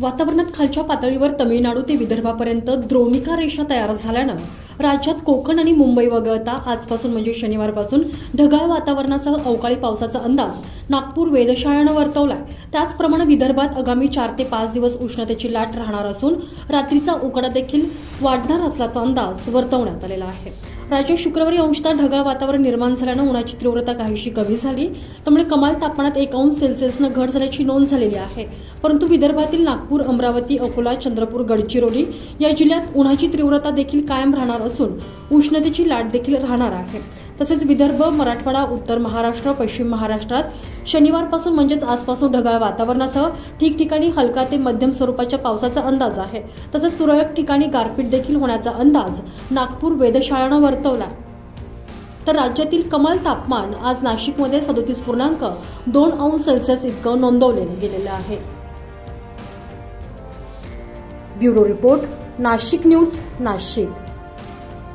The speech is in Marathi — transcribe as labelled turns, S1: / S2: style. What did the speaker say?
S1: वातावरणात खालच्या पातळीवर तमिळनाडू ते विदर्भापर्यंत द्रोणिका रेषा तयार झाल्यानं राज्यात कोकण आणि मुंबई वगळता आजपासून म्हणजे शनिवारपासून ढगाळ वातावरणासह अवकाळी पावसाचा अंदाज नागपूर वेधशाळेनं वर्तवलाय. त्याचप्रमाणे विदर्भात आगामी चार ते पाच दिवस उष्णतेची लाट राहणार असून रात्रीचा उकाडा देखील वाढणार असल्याचा अंदाज वर्तवण्यात आलेला आहे. राज्यात शुक्रवारी अंशतः ढगाळ वातावरण निर्माण झाल्यानं उन्हाची तीव्रता काहीशी कमी झाली. त्यामुळे कमाल तापमानात एक अंश सेल्सिअसनं घट झाल्याची नोंद झालेली आहे. परंतु विदर्भातील नागपूर अमरावती अकोला चंद्रपूर गडचिरोली या जिल्ह्यात उन्हाची तीव्रता देखील कायम राहणार असून उष्णतेची लाट देखील राहणार आहे. तसेच विदर्भ मराठवाडा उत्तर महाराष्ट्र पश्चिम महाराष्ट्रात शनिवारपासून म्हणजेच आजपासून ढगाळ वातावरणासह ठिकठिकाणी हलका ते मध्यम स्वरूपाच्या पावसाचा अंदाज आहे. तसेच तुरळक ठिकाणी गारपीट देखील होण्याचा अंदाज नागपूर वेधशाळानं वर्तवला तर राज्यातील कमाल तापमान आज नाशिकमध्ये सदोतीस पूर्णांक दोन अंश सेल्सिअस इतकं नोंदवलेलं गेलेलं आहे. Bureau report Nashik news Nashik.